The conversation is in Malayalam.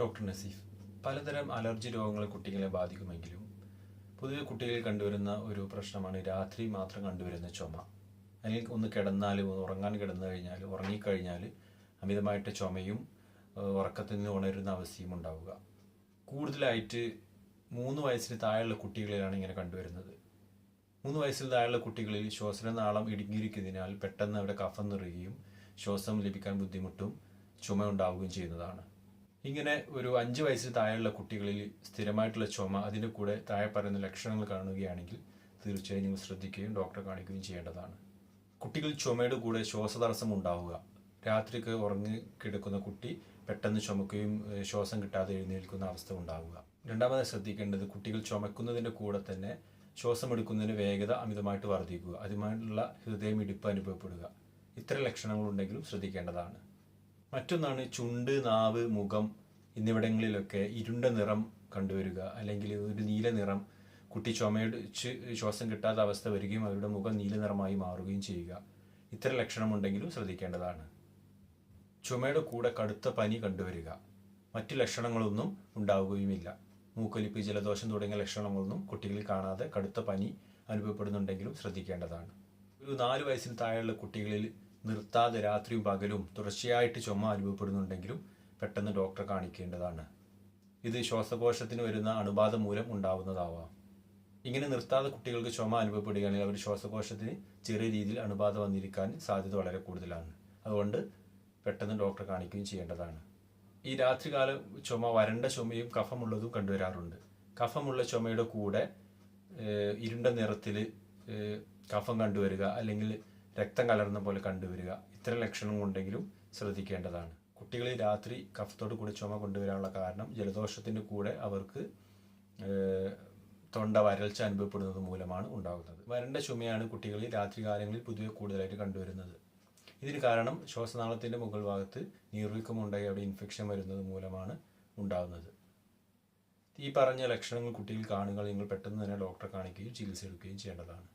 ഡോക്ടർ നസീഫ് പലതരം അലർജി രോഗങ്ങൾ കുട്ടികളെ ബാധിക്കുമെങ്കിലും പൊതുവെ കുട്ടികളിൽ കണ്ടുവരുന്ന ഒരു പ്രശ്നമാണ് രാത്രി മാത്രം കണ്ടുവരുന്ന ചുമ. അല്ലെങ്കിൽ ഒന്ന് കിടന്നാൽ ഒന്ന് ഉറങ്ങാൻ കിടന്നു കഴിഞ്ഞാൽ ഉറങ്ങിക്കഴിഞ്ഞാൽ അമിതമായിട്ട് ചുമയും ഉറക്കത്തിൽ നിന്ന് ഉണരുന്ന അവസ്ഥയും ഉണ്ടാവുക. കൂടുതലായിട്ട് മൂന്ന് വയസ്സിന് താഴെയുള്ള കുട്ടികളിലാണ് ഇങ്ങനെ കണ്ടുവരുന്നത്. മൂന്ന് വയസ്സിന് താഴെയുള്ള കുട്ടികളിൽ ശ്വാസനാളം ഇടുങ്ങിയിരിക്കുന്നതിനാൽ പെട്ടെന്ന് അവിടെ കഫം നിറയുകയും ശ്വാസം ലഭിക്കാൻ ബുദ്ധിമുട്ടും ചുമ ഉണ്ടാവുകയും ചെയ്യുന്നതാണ്. ഇങ്ങനെ ഒരു അഞ്ച് വയസ്സിൽ താഴെയുള്ള കുട്ടികളിൽ സ്ഥിരമായിട്ടുള്ള ചുമ അതിന്റെ കൂടെ താഴെ പറയുന്ന ലക്ഷണങ്ങൾ കാണുകയാണെങ്കിൽ തീർച്ചയായും നിങ്ങൾ ശ്രദ്ധിക്കുകയും ഡോക്ടറെ കാണിക്കുകയും ചെയ്യേണ്ടതാണ്. കുട്ടികൾ ചുമയുടെ കൂടെ ശ്വാസതടസ്സം ഉണ്ടാവുക. രാത്രിക്ക് ഉറങ്ങി കിടക്കുന്ന കുട്ടി പെട്ടെന്ന് ചുമക്കുകയും ശ്വാസം കിട്ടാതെ എഴുന്നേൽക്കുന്ന അവസ്ഥ ഉണ്ടാവുക. രണ്ടാമതായി ശ്രദ്ധിക്കേണ്ടത് കുട്ടികൾ ചുമക്കുന്നതിന്റെ കൂടെ തന്നെ ശ്വാസം എടുക്കുന്നതിന് വേഗത അമിതമായിട്ട് വർദ്ധിക്കുക. അതുമായിട്ടുള്ള ഹൃദയമിടിപ്പ് അനുഭവപ്പെടുക. ഇത്തരം ലക്ഷണങ്ങളുണ്ടെങ്കിലും ശ്രദ്ധിക്കേണ്ടതാണ്. മറ്റൊന്നാണ് ചുണ്ട് നാവ് മുഖം എന്നിവിടങ്ങളിലൊക്കെ ഇരുണ്ട നിറം കണ്ടുവരിക. അല്ലെങ്കിൽ ഒരു നീല നിറം കുട്ടി ചുമയടിച്ച് ശ്വാസം കിട്ടാത്ത അവസ്ഥ വരികയും അവരുടെ മുഖം നീല നിറമായി മാറുകയും ചെയ്യുക. ഇത്തരം ലക്ഷണമുണ്ടെങ്കിലും ശ്രദ്ധിക്കേണ്ടതാണ്. ചുമയുടെ കൂടെ കടുത്ത പനി കണ്ടുവരിക. മറ്റു ലക്ഷണങ്ങളൊന്നും ഉണ്ടാവുകയുമില്ല. മൂക്കൊലിപ്പ് ജലദോഷം തുടങ്ങിയ ലക്ഷണങ്ങളൊന്നും കുട്ടികളിൽ കാണാതെ കടുത്ത പനി അനുഭവപ്പെടുന്നുണ്ടെങ്കിലും ശ്രദ്ധിക്കേണ്ടതാണ്. ഒരു നാല് വയസ്സിന് താഴെയുള്ള കുട്ടികളിൽ നിർത്താതെ രാത്രിയും പകലും തുടർച്ചയായിട്ട് ചുമ അനുഭവപ്പെടുന്നുണ്ടെങ്കിലും പെട്ടെന്ന് ഡോക്ടറെ കാണിക്കേണ്ടതാണ്. ഇത് ശ്വാസകോശത്തിന് വരുന്ന അണുബാധ മൂലം ഉണ്ടാവുന്നതാവാം. ഇങ്ങനെ നിർത്താതെ കുട്ടികൾക്ക് ചുമ അനുഭവപ്പെടുകയാണെങ്കിൽ അവർ ശ്വാസകോശത്തിന് ചെറിയ രീതിയിൽ അണുബാധ വന്നിരിക്കാൻ സാധ്യത വളരെ കൂടുതലാണ്. അതുകൊണ്ട് പെട്ടെന്ന് ഡോക്ടറെ കാണിക്കുകയും ചെയ്യേണ്ടതാണ്. ഈ രാത്രികാല ചുമ വരണ്ട ചുമയും കഫമുള്ളതും കണ്ടുവരാറുണ്ട്. കഫമുള്ള ചുമയുടെ കൂടെ ഇരുണ്ട നിറത്തിൽ കഫം കണ്ടുവരിക അല്ലെങ്കിൽ രക്തം കലർന്ന പോലെ കണ്ടുവരിക. ഇത്തരം ലക്ഷണങ്ങൾ ഉണ്ടെങ്കിലും ശ്രദ്ധിക്കേണ്ടതാണ്. കുട്ടികളിൽ രാത്രി കഫത്തോട് കൂടി ചുമ കൊണ്ടുവരാനുള്ള കാരണം ജലദോഷത്തിന്റെ കൂടെ അവർക്ക് തൊണ്ട വരൾച്ച അനുഭവപ്പെടുന്നത് മൂലമാണ് ഉണ്ടാകുന്നത്. വരണ്ട ചുമയാണ് കുട്ടികളിൽ രാത്രികാലങ്ങളിൽ പൊതുവെ കൂടുതലായിട്ട് കണ്ടുവരുന്നത്. ഇതിന് കാരണം ശ്വാസനാളത്തിന്റെ മുകൾ ഭാഗത്ത് നീർവീക്കമുണ്ടായി അവിടെ ഇൻഫെക്ഷൻ വരുന്നത് മൂലമാണ് ഉണ്ടാകുന്നത്. ഈ പറഞ്ഞ ലക്ഷണങ്ങൾ കുട്ടിയിൽ കാണുക നിങ്ങൾ പെട്ടെന്ന് തന്നെ ഡോക്ടറെ കാണിക്കുകയും ചികിത്സ എടുക്കുകയും ചെയ്യേണ്ടതാണ്.